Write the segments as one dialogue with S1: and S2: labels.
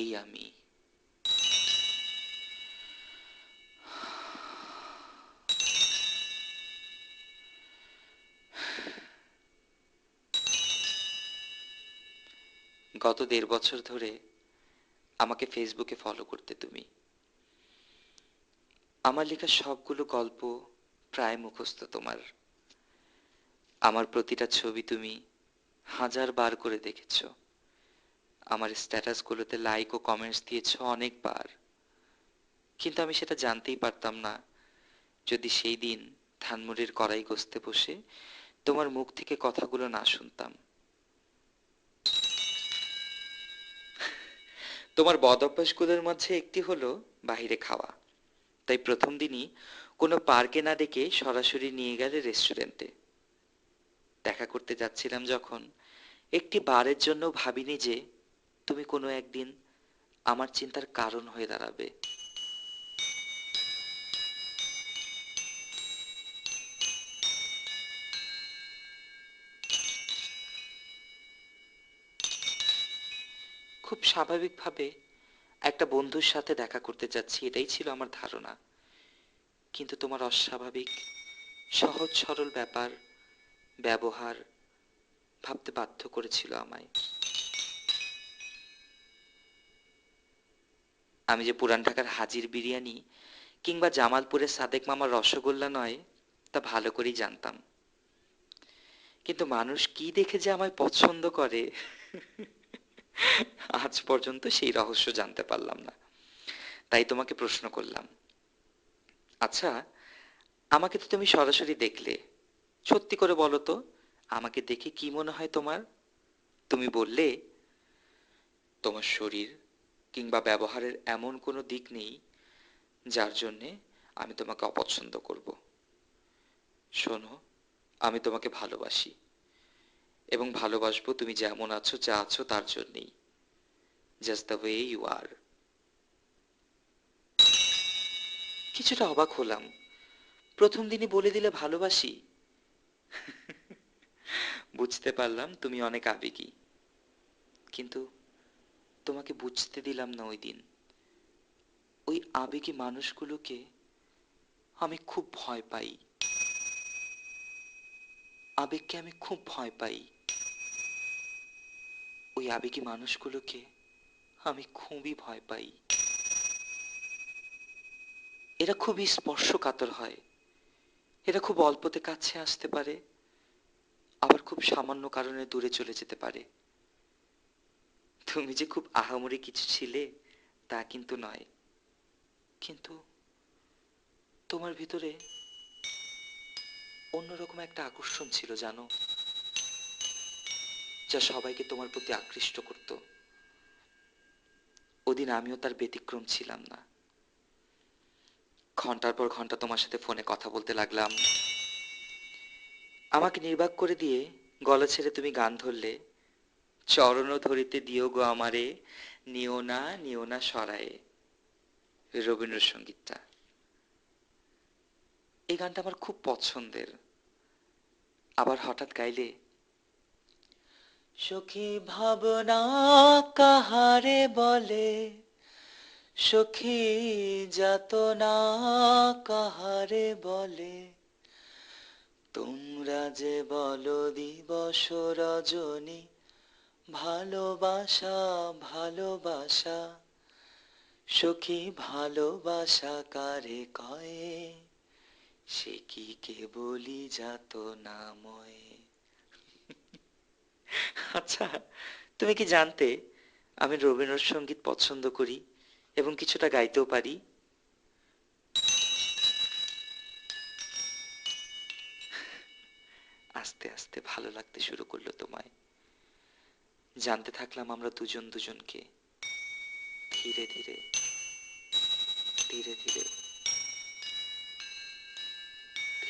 S1: এই আমি? গত দেড় বছর ধরে আমাকে ফেসবুকে ফলো করতে তুমি। আমার লেখা সবগুলো গল্প প্রায় মুখস্থ তোমার। আমার প্রতিটা ছবি তুমি হাজার বার করে দেখেছ। আমার স্ট্যাটাসগুলোতে লাইক ও কমেন্টস দিয়েছ অনেকবার। কিন্তু আমি সেটা জানতেই পারতাম না। যদি সেই দিন ধানমুড়ির কড়াই গসতে বসে তোমার মুখ থেকে কথাগুলো না শুনতাম। তোমার বদ অভ্যাসগুলোর মধ্যে একটি হলো বাহিরে খাওয়া। তাই প্রথম দিনই কোনো পার্কে না ডেকে সরাসরি নিয়ে গেলে রেস্টুরেন্টে দেখা করতে যাচ্ছিলাম যখন একটি বারের জন্য ভাবিনি যে তুমি কোনো একদিন আমার চিন্তার কারণ হয়ে দাঁড়াবে। খুব স্বাভাবিকভাবে একটা বন্ধুর সাথে দেখা করতে যাচ্ছি, এটাই ছিল আমার ধারণা। কিন্তু তোমার অস্বাভাবিক সহজ সরল ব্যাপার, ব্যবহার ভাবতে বাধ্য করেছিল আমায়। আমি যে পুরান ঢাকার হাজির বিরিয়ানি কিংবা জামালপুরের সাদেক মামার রসগোল্লা নয়, তা ভালো করেই জানতাম। কিন্তু মানুষ কি দেখে যে আমায় পছন্দ করে, আজ পর্যন্ত সেই রহস্য জানতে পারলাম না। তাই তোমাকে প্রশ্ন করলাম আচ্ছা আমাকে তো তুমি সরাসরি দেখলে। সত্যি করে বলো তো, আমাকে দেখে কি মনে হয় তোমার? তুমি বললে, তোমার শরীর কিংবা ব্যবহারের এমন কোনো দিক নেই যার জন্যে আমি তোমাকে অপছন্দ করব। শোনো, আমি তোমাকে ভালোবাসি এবং ভালোবাসবো তুমি যেমন আছো, যা আছো তার জন্যেই। Just the way you are কিছুটা অবাক হলাম। প্রথম দিনই বলে দিলে ভালোবাসি? বুঝতে পারলাম তুমি অনেক আবেগী। কিন্তু তোমাকে বুঝতে দিলাম না ওই দিন। ওই আবেগী মানুষগুলোকে আমি খুব ভয় পাই। আবেগকে আমি খুব ভয় পাই। ওই আবেগী মানুষগুলোকে আমি খুবই ভয় পাই। এরা খুবই স্পর্শকাতর হয়। এরা খুব অল্পতে কাছে আসতে পারে, আবার খুব সামান্য কারণে দূরে চলে যেতে পারে। তুমি যে খুব আহামরি কিছু ছিলে, তা কিন্তু নয়। কিন্তু তোমার ভিতরে অন্যরকম একটা আকর্ষণ ছিল, জানো, যা সবাইকে তোমার প্রতি আকৃষ্ট করত। ওদিন আমিও তার ব্যতিক্রম ছিলাম না। ঘণ্টার পর ঘণ্টা তোমার সাথে ফোনে কথা বলতে লাগলাম। আমাকে নির্বাক করে দিয়ে গলা ছেড়ে তুমি গান ধরলে চরণ ধরিতে দিও গো আমারে, নিও না নিও না সরায়ে। রবীন্দ্রসঙ্গীতটা। এই গানটা আমার খুব পছন্দের। আবার হঠাৎ গাইলে? সখী ভাবনা কাহারে বলে, সখী যাতনা কাহারে বলে। তোমরা যে বলো দিবস রজনী ভালোবাসা ভালোবাসা, সখী ভালোবাসা কারে কয়ে? সে কি কেবলই যাত নাময়ে আচ্ছা তুমি কি জানতে আমি রবীন্দ্রসঙ্গীত পছন্দ করি এবং কিছুটা গাইতেও পারি? আস্তে আস্তে ভালো লাগতে শুরু করল তোমায়। জানতে থাকলাম আমরা দুজন দুজনকে। ধীরে ধীরে ধীরে ধীরে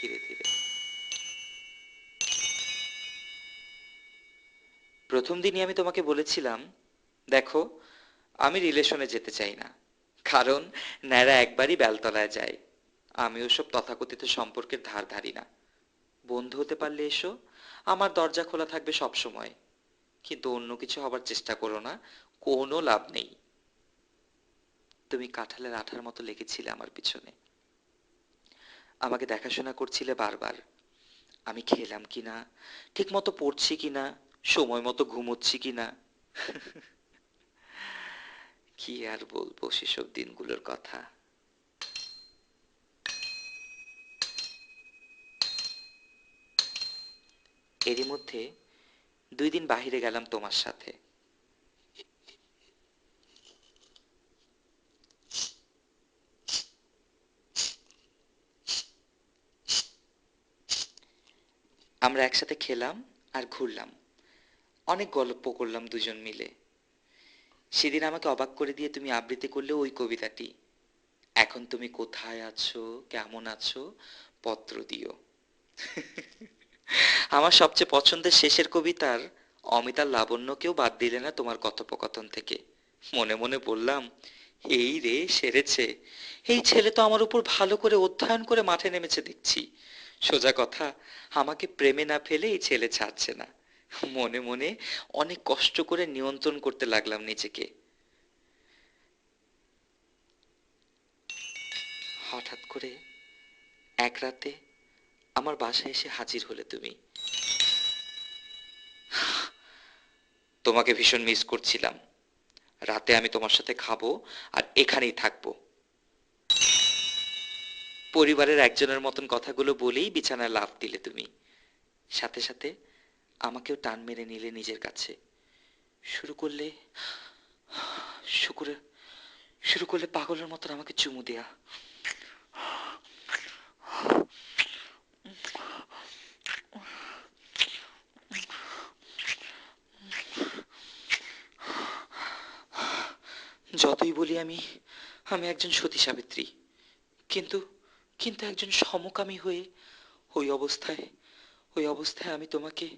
S1: ধীরে ধীরে। প্রথম দিনই আমি তোমাকে বলেছিলাম, দেখো, আমি রিলেশনে যেতে চাই না। কারণ ন্যাড়া একবারই বেলতলায় যায়। আমি ওসব তথাকথিত সম্পর্কের ধার ধারি না। বন্ধু হতে পারলে এসো, আমার দরজা খোলা থাকবে সব সময় কিন্তু অন্য কিছু হবার চেষ্টা করো না, কোনো লাভ নেই। তুমি কাঁঠালের আঠার মতো লেগেছিলে আমার পিছনে। আমাকে দেখাশোনা করছিলে বারবার। আমি খেলাম কিনা ঠিক মতো পড়ছি কিনা সময় মতো ঘুমোচ্ছি কিনা কি আর বলব সেসব দিনগুলোর কথা? এরই মধ্যে দুই দিন বাহিরে গেলাম তোমার সাথে। আমরা একসাথে খেলাম আর ঘুরলাম। অনেক গল্প করলাম দুজন মিলে। সেদিন আমাকে অবাক করে দিয়ে তুমি আবৃত্তি করলে ওই কবিতাটি। এখন তুমি কোথায় আছো, কেমন আছো, পত্র দিও। আমার সবচেয়ে পছন্দের শেষের কবিতার অমিতার লাবণ্যকেও বাদ দিলে না তোমার কথোপকথন থেকে। মনে মনে বললাম, এই রে, সেরেছে। এই ছেলে তো আমার উপর ভালো করে অধ্যয়ন করে মাঠে নেমেছে দেখছি। সোজা কথা, আমাকে প্রেমে না ফেলে এই ছেলে ছাড়ছে না। মনে মনে অনেক কষ্ট করে নিয়ন্ত্রণ করতে লাগলাম নিজেকে। হঠাৎ করে এক রাতে আমার বাসায় এসে হাজির হলে তুমি। তোমাকে ভীষণ মিস করছিলাম। রাতে আমি তোমার সাথে খাব আর এখানেই থাকব। পরিবারের একজনের মতন কথাগুলো বলেই বিছানায় লাফ দিলে তুমি। সাথে সাথে আমাকেও টান মেরে নিলে নিজের কাছে। শুরু করলে, শুকুরে, শুরু করলে পাগলের মতন আমাকে চুমু দেয়া। যতই বলি আমি আমি একজন সতী সাবিত্রী। কিন্তু কিন্তু একজন সমকামী হয়ে, ওই অবস্থায় ওই অবস্থায় আমি তোমাকে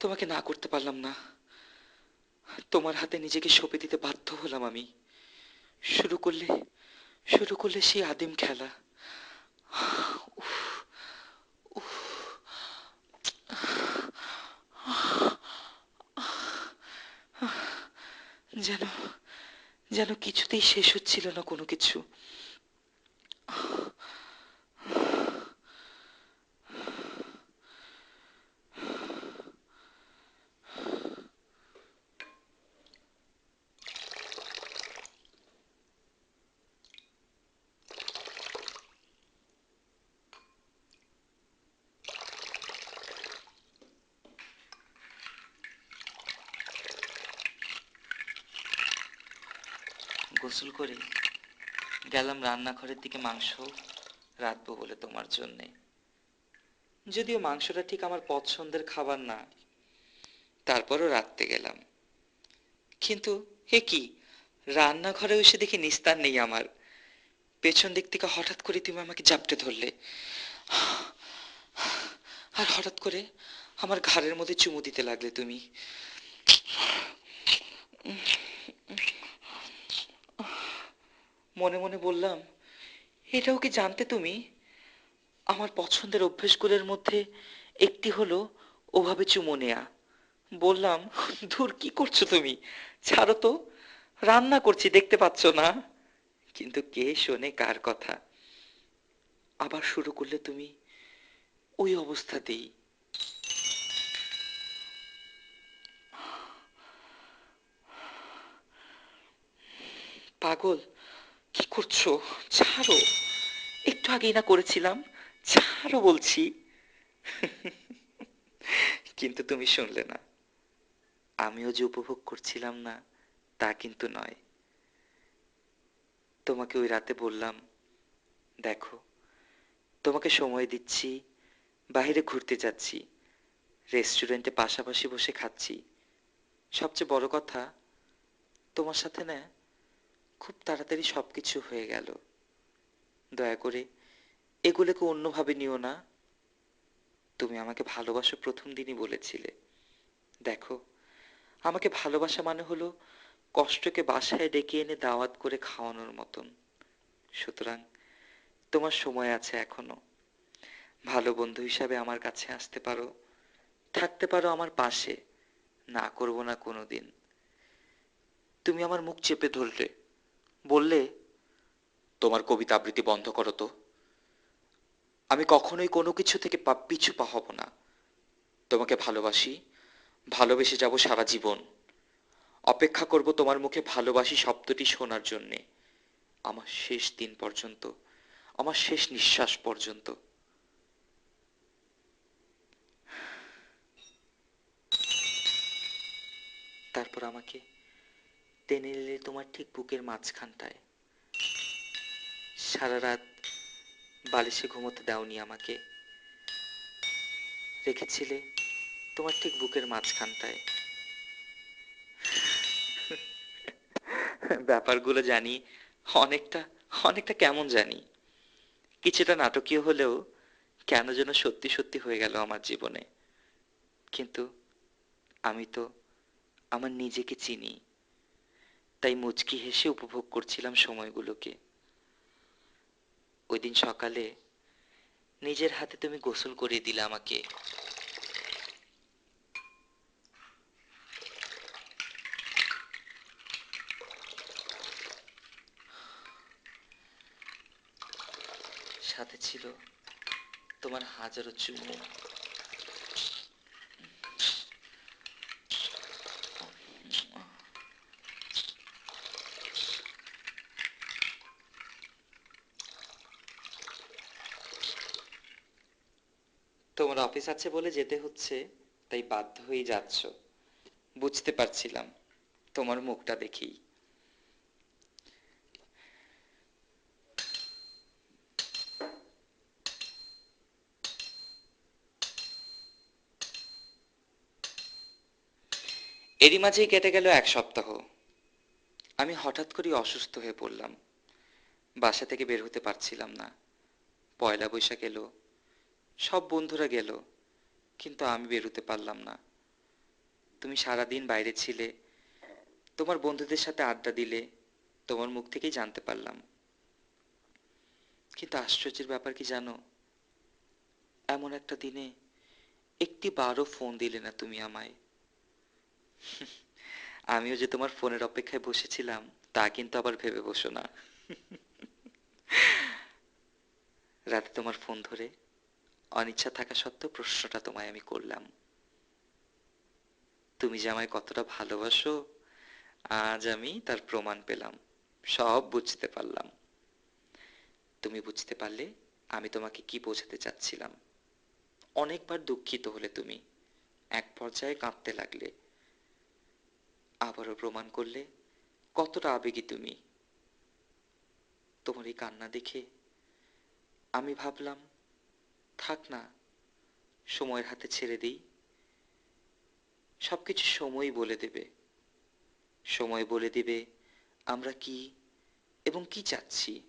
S1: তোমাকে না করতে পারলাম না। তোমার হাতে নিজেকে সঁপে দিতে বাধ্য হলাম আমি। শুরু করলে শুরু করলে সেই আদিম খেলা। যেন যেন কিছুতেই শেষ হচ্ছিল না কোনো কিছু। গোসল করে গেলাম রান্নাঘরের দিকে মাংস রাঁধবো বলে তোমার জন্যে। যদিও মাংসটা ঠিক আমার পছন্দের খাবার না, তারপরও রাখতে গেলাম। কিন্তু হে কি রান্নাঘরে এসে দেখি নিস্তার নেই আমার। পেছন দিক থেকে হঠাৎ করে তুমি আমাকে জাপটে ধরলে। আর হঠাৎ করে আমার ঘাড়ের মধ্যে চুমু দিতে লাগলে তুমি। মনে মনে বললাম, এটাও কি জানতে তুমি? আমার পছন্দের অভ্যেসগুলোর মধ্যে একটি হলো ওভাবে চুমো নেয়া। বললাম, ধুর, কি করছ তুমি? ছাড়ো তো, রান্না করছি, দেখতে পাচ্ছ না। কিন্তু কে শোনে কার কথা? আবার শুরু করলে তুমি ওই অবস্থাতেই। পাগল কি করছ? ছাড়ো। একটু আগেই না করেছিলাম। ছাড়ো বলছি। কিন্তু তুমি শুনলে না। আমিও যে উপভোগ করছিলাম না, তা কিন্তু নয়। তোমাকে ওই রাতে বললাম, দেখো, তোমাকে সময় দিচ্ছি, বাইরে ঘুরতে যাচ্ছি রেস্টুরেন্টে পাশাপাশি বসে খাচ্ছি। সবচেয়ে বড় কথা, তোমার সাথে না খুব তাড়াতাড়ি সব কিছু হয়ে গেল। দয়া করে এগুলোকে অন্যভাবে নিও না। তুমি আমাকে ভালোবাসো প্রথম দিনই বলেছিলে। দেখো, আমাকে ভালোবাসা মানে হলো কষ্টকে বাসায় ডেকে এনে দাওয়াত করে খাওয়ানোর মতন। সুতরাং তোমার সময় আছে এখনও। ভালো বন্ধু হিসাবে আমার কাছে আসতে পারো, থাকতে পারো আমার পাশে, না করব না কোনোদিন। তুমি আমার মুখ চেপে ধরলে। বললে, তোমার কবিতা আবৃত্তি বন্ধ করো তো। আমি কখনোই কোনো কিছু থেকে পিছু পা হব না। তোমাকে ভালোবাসি, ভালোবেসে যাব সারা জীবন। অপেক্ষা করব তোমার মুখে ভালোবাসি শব্দটি শোনার জন্যে। আমার শেষ দিন পর্যন্ত, আমার শেষ নিঃশ্বাস পর্যন্ত। তারপর আমাকে টেনে নিলে তোমার ঠিক বুকের মাঝখানটায়। সারা রাত বালিশে ঘুমোতে দাওনি আমাকে। রেখেছিলে তোমার ঠিক বুকের মাঝখানটায়। ব্যাপারগুলো জানি, অনেকটা অনেকটা কেমন জানি। কিছুটা নাটকীয় হলেও কেন যেন সত্যি সত্যি হয়ে গেল আমার জীবনে। কিন্তু আমি তো আমার নিজেকে চিনি। তাই মুচকি হেসে উপভোগ করছিলাম সময়গুলোকে। ওই দিন সকালে নিজের হাতে তুমি গোসল করিয়ে দিলে আমাকে। সাথে ছিল তোমার হাজারো চুমু। তোমার অফিস আছে বলে যেতে হচ্ছে, তাই বাধ্য হয়ে যাচ্ছ। বুঝতে পারছিলাম, তোমার মুখটা দেখেই এরই মাঝেই কেটে গেল এক সপ্তাহ। আমি হঠাৎ করেই অসুস্থ হয়ে পড়লাম। বাসা থেকে বের হতে পারছিলাম না। পয়লা বৈশাখ এলো। সব বন্ধুরা গেল, কিন্তু আমি বেরোতে পারলাম না। তুমি সারাদিন বাইরে ছিলে, তোমার বন্ধুদের সাথে আড্ডা দিলে, তোমার মুখ থেকেই জানতে পারলাম। কিন্তু আশ্চর্যের ব্যাপার কি জানো? এমন একটা দিনে একটি বারও ফোন দিলে না তুমি আমায়। আমিও যে তোমার ফোনের অপেক্ষায় বসেছিলাম, তা কিন্তু আবার ভেবে বসো না। রাতে তোমার ফোন ধরে অনিচ্ছা থাকা সত্ত্বেও প্রশ্নটা তোমায় আমি করলাম। তুমি যে আমায় কতটা ভালোবাসো, আজ আমি তার প্রমাণ পেলাম। সব বুঝতে পারলাম। তুমি বুঝতে পারলে আমি তোমাকে কি বোঝাতে চাচ্ছিলাম। অনেকবার দুঃখিত হলে তুমি এক পর্যায়ে কাঁদতে লাগলে। আবারও প্রমাণ করলে কতটা আবেগী তুমি। তোমার এই কান্না দেখে আমি ভাবলাম থাক না, সময়ের হাতে ছেড়ে দিই। সব কিছু সময় বলে দেবে। সময় বলে দেবে আমরা কি এবং কি চাচ্ছি?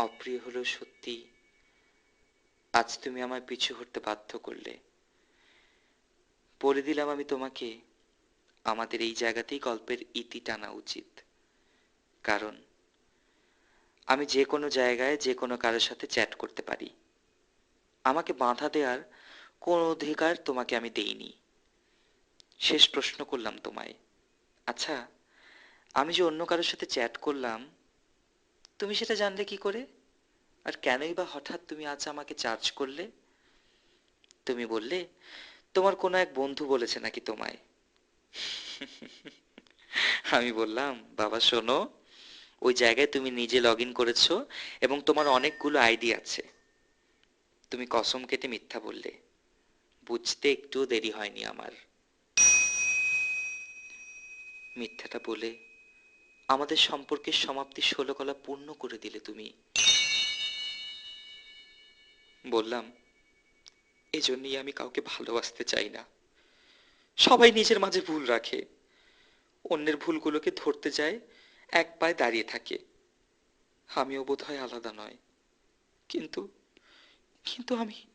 S1: অপ্রিয় হলেও সত্যি, আজ তুমি আমার পিছু হটতে বাধ্য করলে। বলে দিলাম আমি তোমাকে, আমাদের এই জায়গাতেই গল্পের ইতি টানা উচিত। কারণ, আমি যে কোনো জায়গায় যে কোনো কারোর সাথে চ্যাট করতে পারি। আমাকে বাধা দেওয়ার কোনো অধিকার তোমাকে আমি দেইনি। শেষ প্রশ্ন করলাম তোমায়। আচ্ছা আমি যে অন্য কারোর সাথে চ্যাট করলাম তুমি সেটা জানলে কি করে? আর কেনই বা হঠাৎ তুমি আজ আমাকে চার্জ করলে? তুমি বললে, তোমার কোনো এক বন্ধু বলেছে নাকি তোমায়? আমি বললাম, বাবা, শোনো, ওই জায়গায় তুমি নিজে লগ ইন করেছ এবং তোমার অনেকগুলো আইডি আছে। তুমি কসম কেটে মিথ্যা বললে। বুঝতে একটুও দেরি হয়নি আমার। মিথ্যাটা বলে আমাদের সম্পর্কের সমাপ্তি ষোলো কলা পূর্ণ করে দিলে তুমি। বললাম, এজন্যই আমি কাউকে ভালোবাসতে চাই না। সবাই নিজের মাঝে ভুল রাখে। অন্যের ভুলগুলোকে ধরতে যায়, এক পায়ে দাঁড়িয়ে থাকে। আমিও বোধহয় আলাদা নয়। কিন্তু কিন্তু আমি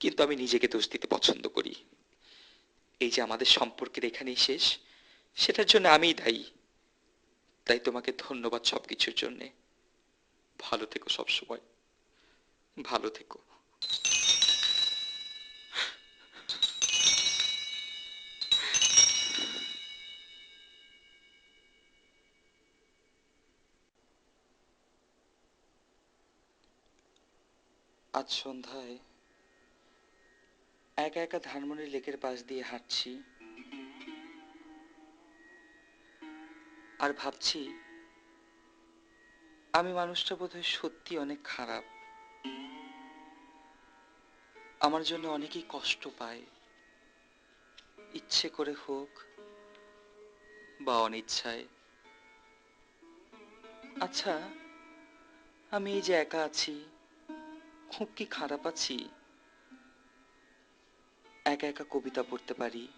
S1: কিন্তু আমি নিজেকে দোষ দিতে পছন্দ করি। এই যে আমাদের সম্পর্কের এখানেই শেষ, সেটার জন্য আমিই দায়ী। তাই তোমাকে ধন্যবাদ সব কিছুর জন্যে। ভালো থেকো সব সময় ভালো থেকো। আজ সন্ধ্যায় একা একা ধানমন্ডি লেকের পাশ দিয়ে হাঁটছি। আর ভাবছি, আমি মানুষটা বোধহয় সত্যি অনেক খারাপ। আমার জন্য অনেকেই কষ্ট পায়। ইচ্ছে করে হোক বা অনিচ্ছায়। আচ্ছা আমি এই যে একা আছি খুব কি খারাপ আছি? একা একা কবিতা পড়তে পারি,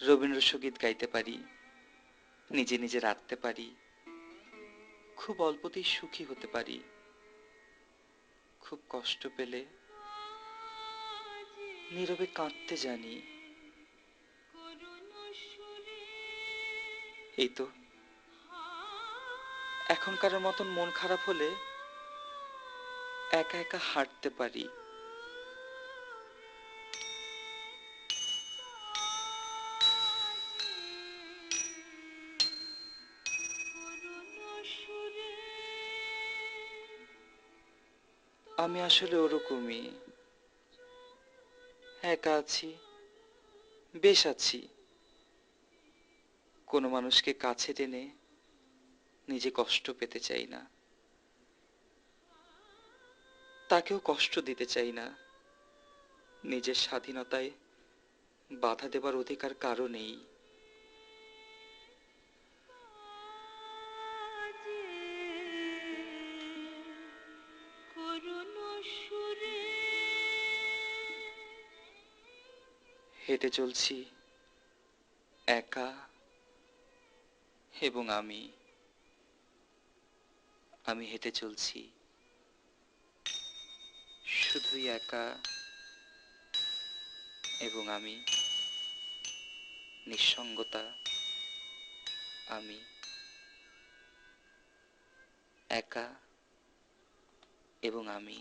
S1: রবীন্দ্রসঙ্গীত গাইতে পারি। নিজে নিজে রাখতে পারি। খুব অল্পতেই সুখী হতে পারি। খুব কষ্ট পেলে নীরবে কাঁদতে জানি। এই তো। এখনকার মতন মন খারাপ হলে একা একা হাঁটতে পারি। আমি আসলে ওরকমই। একা আছি, বেশ আছি। কোনো মানুষকে কাছে টেনে নিজে কষ্ট পেতে চাই না। তাকেও কষ্ট দিতে চাই না। নিজের স্বাধীনতায় বাধা দেবার অধিকার কারও নেই। হেঁটে চলছি একা এবং আমি। আমি হেঁটে চলছি শুধুই একা এবং আমি। নিঃসঙ্গতা আমি। একা এবং আমি